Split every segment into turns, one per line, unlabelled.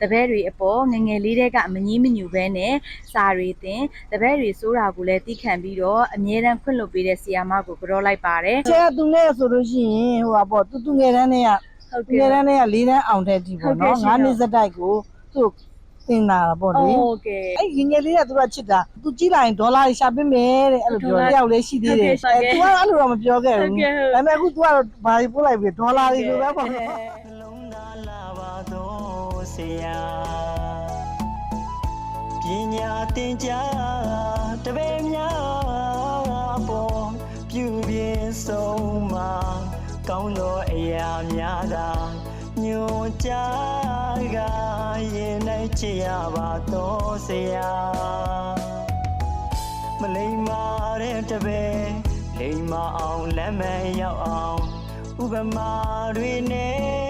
တပည့်တွေအပေါ်ငယ်ငယ်လေးတည်းကမငြီးမညူပဲနဲ့စာတွေသင်တပည့်တွေစိုးတာကိုလည်းသိခံပြီးတော့အမြဲတမ်းခွင့်လွှတ်ပေးတဲ့ဆီယာမကိုကြောလိုက်ပါတယ်
ကျဲသူနဲ့ဆိုလို့ရှိရင်ဟိုပါပေါ့သူသူငယ်တန်းနဲ့က
ဟုတ်
ငယ်တန်းနဲ့က၄တန်းအောင်တဲ့ဒီပေါ့နော်၅နှစ်စက်တိုက်ကိုသူ့သင်လာတာပေါ့လေ
ဟုတ်ကဲ့
အဲ့ငငယ်လေးကသူကချစ်တာသူကြီးလာရင်ဒေါ်လာရှာပေးမယ်တဲ့အဲ့လိုပြောတယောက်လေးရှိသေးတယ်
ဟုတ်ကဲ့
သူကအဲ့လိုတော့မပြောခဲ့
ဟု
ဘူး
တ်ကဲ့ဟုတ်
ဒါပေမဲ့အခု तू ကတော့ဘာတွေပို့လိုက်ပြီဒေါ်လာတွေလိုပဲပေါ့
နှလုံးသားလာပါတော့ဆ ရာပညာသင်ကြားတပည့်များပေါ်ပြုပြင်းဆုံးမှာကောင်းသောအရာများသာညွန်ကြားကရင်နိုင်ချစ်ရပါတော့ဆရာမလိမ္မာတဲ့တပည့်လိမ္မာအောင်လက်မရောက်အောင်ဥပမာတွေနဲ့ခိုင်နိုင်လို့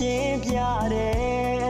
ရှင်းပြတဲ့အ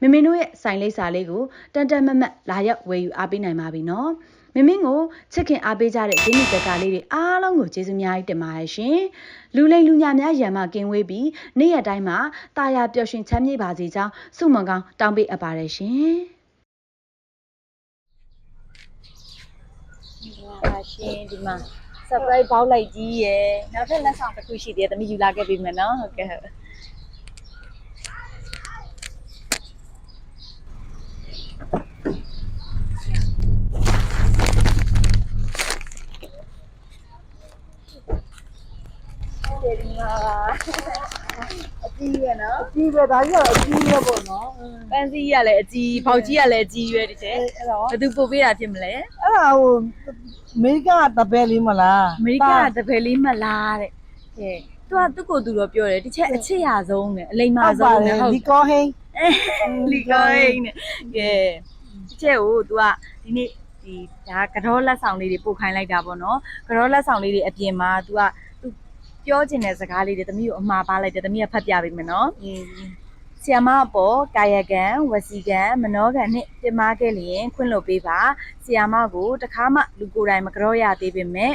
မမင်းတို့ရဲ့ဆိုင်လိပ်စာလေးကိုတန်တန်မတ်မတ်လာရောက်ဝယ်ယူအားပေးနိုင်ပါပြီနော်မမင်းကိုချစ်ခင်အားပေးကြတဲ့ဂျင်းနီတက်ကလေးတွေအားလုံးကိုကျေးဇူးအများကြီးတင်ပါတယ်ရှင်လူလိမ်လူညာများရံမကင်းဝေးပြီးနေ့ရက်တိုင်းမှာတာယာပျော်ရွှင်ချမ်းမြေ့ပါစေကြောင်းဆုမွန်ကောင်းတောင်းပေးအပ်ပါတယ်ရှင်
ပါရှင်ဒီမှာ surprise ပေါက်လိုက်ကြီးရယ်နောက်ထပ်လက်ဆောင်တစ်ခုရှိသေးတယ်သမီးယူလာခဲ့ပြီမယ်နော်ဟုတ်ကဲ့ဟုတ် တယ်ဒီမှာအကြီးပဲနော်
အကြီးပဲဒါကြီးကအကြီးပဲပေါ့နော်
ပန်းစည်းကလည်းအကြီးပေါက်ကြီးကလည်းအကြီးပဲဒီကျဲ
အဲ့တော့
ဘယ်သူပို့ပေးတာဖြစ်မလဲ
အဲ့ဒါဟိုအမေရိကတပည့်လေးမလား
အမေရိကတပည့်လေးမလားတဲ့ကဲသူကသူ့ကိုသူတော့ပြောတယ်တစ်ချက်အချစ်ရဆုံးနဲ့အလိမ္မာဆုံးနဲ့ဟုတ်
လီကောဟိန်း
လီကောဟိန်းနဲ့ကဲတစ်ချက်ကိုသူကဒီနေ့ဒီဒါကတော့လက်ဆောင်လေးတွေပို့ခိုင်းလိုက်တာပေါ့နော်ကတော့လက်ဆောင်လေးတွေအပြင်မှာ तू က ပြောချင်တဲ့စကားလေးတွေသမီးကိုအမှားပါလိုက်တယ်သမီးကဖတ်ပြပေးမယ်နော်ဆီယမအပေါ်ကာယကံဝစီကံမနောကံနဲ့တင်မာခဲ့လျင်ခွင့်လွှတ်ပေးပါဆီယမကိုတခါမှလူကိုယ်တိုင်မကြောရသေးပေမဲ့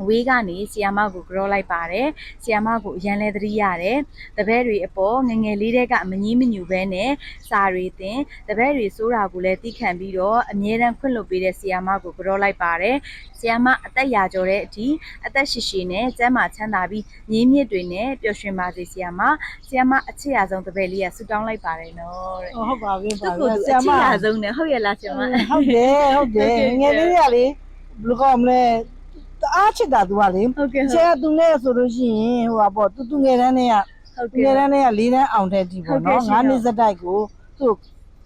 အဝေးကနေဆီယမကိုကြောလိုက်ပါတယ်ဆီယမကိုအရန်လဲသတိရတယ်တပည့်တွေအပေါ်ငယ်ငယ်လေးတည်းကမငြီးမညူပဲနဲ့စာတွေသင်တပည့်တွေစိုးတာကိုလည်းသိခံပြီးတော့အမြဲတမ်းခွင့်လွှတ်ပေးတဲ့ဆီယမကိုကြောလိုက်ပါတယ်ဆီယမအသက်ရာကျော်တဲ့အထိအသက်ရှိရှိနဲ့ကျမ်းမာချမ်းသာပြီးမြင်းမြစ်တွေနဲ့ပျော်ရွှင်ပါစေဆီယမဆီယမအချစ်ရဆုံးတပည့်လေးကဆူတောင်းလိုက်ပါတယ်နော်တဲ့
ဟုတ်ပါပြီ
သူ
ပါ့
ကိုယ်သူအချစ်ရဆုံးနဲ့ဟုတ်ရဲ့လားဆီယမ
ဟုတ်တယ်ဟုတ်တယ်ငယ်လေးတွေကလေဘယ်လိုကောမလဲ တအားချစ်တာသူကလေ
ဟုတ်ကဲ့
ကျဲသူနဲ့ဆိုလို့ရှိရင်ဟိုပါပေါ့သူသူငယ်တန်းနဲ့က
ဟုတ်
ငယ်
ကဲ့
တန်းနဲ့က၄တန်းအောင်တဲ့ဒီပေါ့နော်၅နှစ်စက်တိုက်ကိုသူ့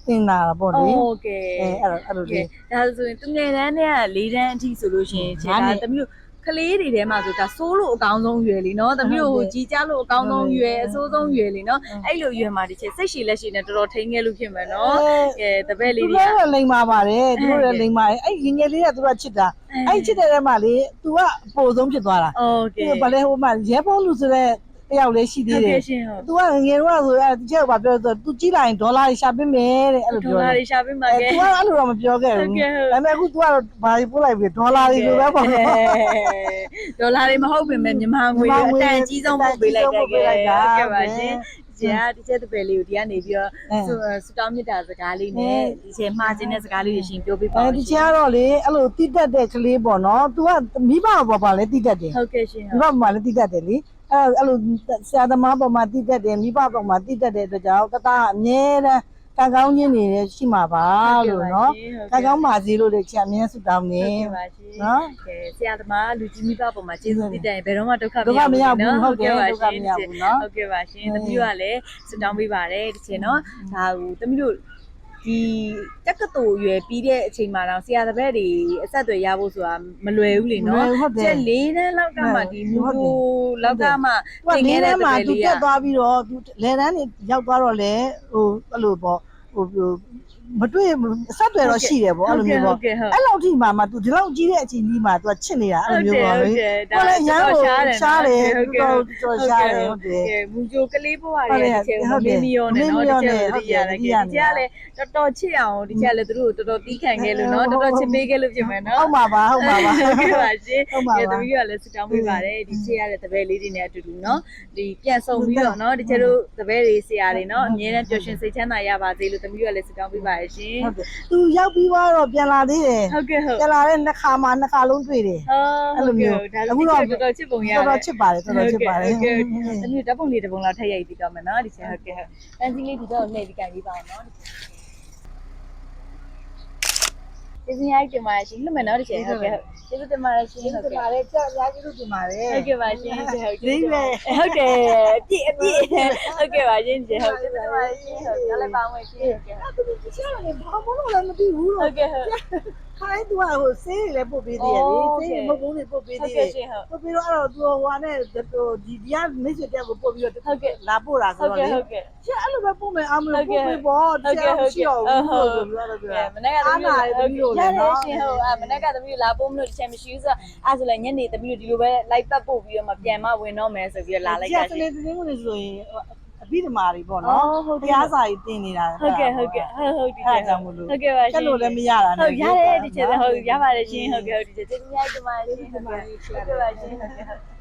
သင်လာတာပေါ့လေ
ဟုတ်ကဲ့
အဲအဲ့လိုအဲ့လိုလေ
ဒါဆိုရင်သူငယ်တန်းနဲ့က၄တန်းအထိဆိုလို့ရှိရင်ခြေ
ငါး
က
နှစ်
သမီးတို့ ကလေးတွေထဲမှာဆိုဒါဆိုးလို့အကောင်းဆုံးရွယ်လေးနော်သမီးတို့ကြီးကြလို့အကောင်းဆုံးရွယ်အဆိုးဆုံးရွယ်လေးနော်အဲ့လိုရွယ်မှာဒီချိန်စိတ်ရှည်လက်ရှည်နဲ့တော်တော်ထိန်းခဲ့လို့ဖြစ်မယ်နော်ကဲတပည့်လေးတွေက
သူတို့လိမ်ပါပါတယ်သူတို့လည်းလိမ်ပါတယ်အဲ့ငငယ်လေးကသူကချစ်တာအဲ့ချစ်တဲ့ထဲမှာလေ तू ကပိုဆုံးဖြစ်သွားတာ
ဟု
တ်ကဲ့ဘာလဲဟိုမှာရဲဘောလူဆိုတဲ့ တယောက်လေးရှိ
ဟု
သေး
တ်
တယ်
ကဲ့ရှင်ဟုတ်
तू ကငယ်တော့ဆိုအဲ့ဒီချက်ဘာပြောဆို तू ကြည့်လိုက်ရင်ဒေါ်လာတွေရှာပေးမယ်တဲ့အဲ့လို
ဒေါ
ပြော ်လာ တယ်
တွေရှာပေးမှာ
အဲ
ကဲ
तू ကအဲ့လိုတော့မပြောခဲ့
ဟု
ဘူး
တ်ကဲ့ဟုတ်
ဒါပေမဲ့အခု तू ကတော့ဘာတွေပို့လိုက်ပြီဒေါ်လာတွေလိုပဲပေါ့နော်
ဒေါ်လာတွေမဟုတ်ပြင်မဲ့မြန်မာငွေတွေအတန်အကြီးဆုံးပို့ပေးလိုက်ခဲ့ခဲ့ကဲပါရှင်ဒီကဒီချက်တပည့်လေးကိုဒီကနေပြီးတော့စတောင်းမြစ်တာစကားလေးနဲ့ဒီချက်မှားခြင်းတဲ့စကားလေးတွေရှင်ပြောပြပါ
အဲ
ဦး
ဒီ
ရှ
ချ
င်
က်ကတော့လေအဲ့လိုတိတက်တဲ့ကလေးပေါ့နော် तू ကမိဘပေါ်ပါလေတိတက်တယ်
ဟုတ်ကဲ့ရှင်
မိဘပေါ်မှာလည်းတိတက်တယ်လေ အဲ့အဲ့လိုဆရာသမားပေါ်မှာတိတက်တယ်မိဘပေါ်မှာတိတက်တဲ့အတွက်ကြောင့်တသားအမြဲတမ်းကံကောင်းခြင်းနေရရှိမှာပါလို့နော်ကံကောင်းပါစေလို့လည်းချက်အမြဲဆုတောင်းနေ
ဟုတ်ကဲ့ပါရှင်
နော်
ကဲဆရာသမားလူကြီးမိဘပေါ်မှာကျေးဇူးတင်တယ်ဘယ်တော့မှဒုက္ခ
ဒုက္ခမရဘူးဟုတ်တယ်ဒုက္ခမရဘူးနော်
ဟုတ်ကဲ့ပါရှင်သမီးတို့ကလည်းစတောင်းပေးပါတယ်ဒီချိန်နော်ဒါကိုသမီးတို့ ဒီတက္ကသိုလ်ရွယ်ပြီးတဲ့အချိန်မှာတော့ဆရာတပည့်တွေအဆက်အသွယ်ရဖို့ဆိုတာမလွယ်ဘူးလေနော်
ဟုတ်တယ်
ချက်လေးတန်းလောက်ကမှဒီမူ
ဟုတ်တယ်
ကိုလောက်ကမှ
သူက
သင်
နေ
ခဲ့
ထဲ
တဲ့တ
မှာ
ပည့်
သူ
လေးက
တက်သွားပြီးတော့သူလေတန်းနေရောက်သွားတော့လေဟိုအဲ့လိုပေါ့ဟိုဟို မတွေ့အဆက်တွေတော့ရှိတယ်ပေါ့အဲ့လိုမျိုး
ဟု
ပေါ့
တ်ကဲ့ဟုတ်
အဲ့လောက်ထိမှမှသူဒီလောက်ကြီးတဲ့အချိန်ကြီးမှသူကချစ်နေတာအဲ့လိုမျိုးပေါ့လေ
ဟုတ်တယ်
ကိုလည်းရမ်းကိုရှားတယ်
ဟုတ်ကဲ့
တော်တော်ရှားတယ်ဟုတ်တယ်
ကဲမူဂျိုကလေးဘွားတွေဒီချက်မမင်းမီယောနဲ့နော်ဒီချက်ကိုသိရတယ်ကဲဒီချက်ကလည်းတော်တော်ချစ်အောင်ဒီချက်လည်းသူတို့တော်တော်တီးခံခဲ့လို့နော်တော်တော်ချစ်ပေးခဲ့လို့ဖြစ်မယ်နော်
ဟုတ်ပါပါဟုတ်ပါပါ
ဟုတ်ကဲ့ပါရှင်
ဟုတ်ပါပါ
ကဲသမီးကလည်းစတောင်းပေးပါတယ်ဒီချစ်ရတဲ့တပည့်လေးတွေနဲ့အတူတူနော်ဒီပြန်ဆုံပြီးတော့နော်ဒီချက်တို့တပည့်တွေဆရာတွေနော်အမြဲတမ်းပျော်ရွှင်စိတ်ချမ်းသာရပါစေလို့သမီးကလည်းစတောင်းပေးပါတယ်ရှင်
ဟုတ်တယ်သူရောက်ပြီးတော့ပြန်လာသေးတယ်
ဟုတ်ကဲ့ဟုတ်
ပြန်လာတဲ့နှစ်ခါမှနှစ်ခါလုံးတွေ့တယ်
အဲ့လိုမျိုးဒါလည်းတော်တော်ချစ်ပုံရတယ်
တော်တော်ချစ်ပါတယ်တော်တော်ချစ်ပါတယ်
ဟုတ်ကဲ့ဟုတ်ကဲ့သမီးဓာတ်ပုံလေးတစ်ပုံလောက်ထည့်ရိုက်ပြီးတော့မယ်နော်ဒီချက်ဟုတ်ကဲ့ဟုတ်တန်စီလေးဒီတော့လှည့်ပြီးကြိုင်ပြီးပါအောင်နော် ဒီစင်ရိုက်တင်ပါရှင်လွတ်မယ်နော်ဒီချက်ဟုတ်ကဲ့ဟုတ်ကျေးဇူးတင်ပါတယ်ရှင်ဟုတ်
ဒီ
ကဲ့
မှာလည်းကြာအများကြီးလို့ဒီမှာလေ
ဟုတ်ကဲ့ပါရှင်ဟုတ်ကဲ့ဟုတ်
ဒီပဲ
ဟုတ်တယ်အပြည့်အပြည့်ဟုတ်ကဲ့ပါရှင်ကျေးဇူးတင်ပါတယ်ရှင်ဟုတ်ကဲ့လည်းပါဝင်ရှင်ဟုတ်ကဲ့
အဲ့ဒါသူချစ်ရတယ်ဘာမှမလုပ်လည်းမသိဘူး
ဟု
လို့
တ်ကဲ့ဟုတ်
ခိုင်းသူကဟိုဆေးတွေလည်းပုတ်ပေးသေးတယ်လေ
အော်
ဆေးတွေမဟုတ်ဘူးလေပုတ်ပေး
ဟုတ်
သေးတယ်
ကဲ့ရှင်ဟုတ်
ပုတ်ပြီးတော့အဲ့တော့သူဟိုနဲ့ဟိုဒီဒီကမိတ်ဆွေတက်ကိုပုတ်ပြီးတော့
ဟုတ်ကဲ့
လာပို့တာ
ဟု
ဆို
တ်
တော့
ကဲ့
လေ
ဟုတ်ကဲ့
ကျအဲ့လိုပဲပုတ်မယ်အောင်မ
ဟု
လို့
တ်
ပု
ကဲ့
တ်ပေးပေါ့
ဟုတ်ကဲ့ဟုတ်ကဲ့
ရှိအောင်
ဟုတ်
ဘူး
ဟုတ်
လို့ပြောတယ်
ကဲမနေ့ကသမီးတို့
အားနာတယ်သမီးတို့
ရ
လည်း
တယ်
နော်
ရှင်ဟုတ်အမနေ့ကသမီးတို့လာပို့မလို့တစ်ချက်မရှိဘူးဆိုတော့အဲ့ဆိုလည်းညနေသမီးတို့ဒီလိုပဲလိုက်ပတ်ပို့ပြီးတော့မှပြန်မဝင်တော့မယ်ဆိုပြီးတော့လာလိုက်တာ
စ
ရှင်
နေတင်းဝင်ဆိုရင် အပိဓမာတွေပေါ့
အော်
နော်
ဟုတ်ကဲ့
တရားစာကြီးတင်နေတာ
ဟုတ်ကဲ့ဟုတ်ကဲ့ဟုတ်ဟုတ်ဒီ
အဲ့
ချက်
ဒါကြောင့်မလို့
ဟုတ်ကဲ့ပါရှင်
ကျက်လို့လည်းမရတာ
ဟုတ်ရတယ်ဒီချက်ဟုတ်ရပါတယ်ရှင်ဟုတ်ကဲ့ဟုတ်ဒီချက်ကျေးဇူးများတင်ပါတယ်ရှင်ဟုတ်ကဲ့ဟုတ်ကဲ့ပါရှင်ဟုတ်ကဲ့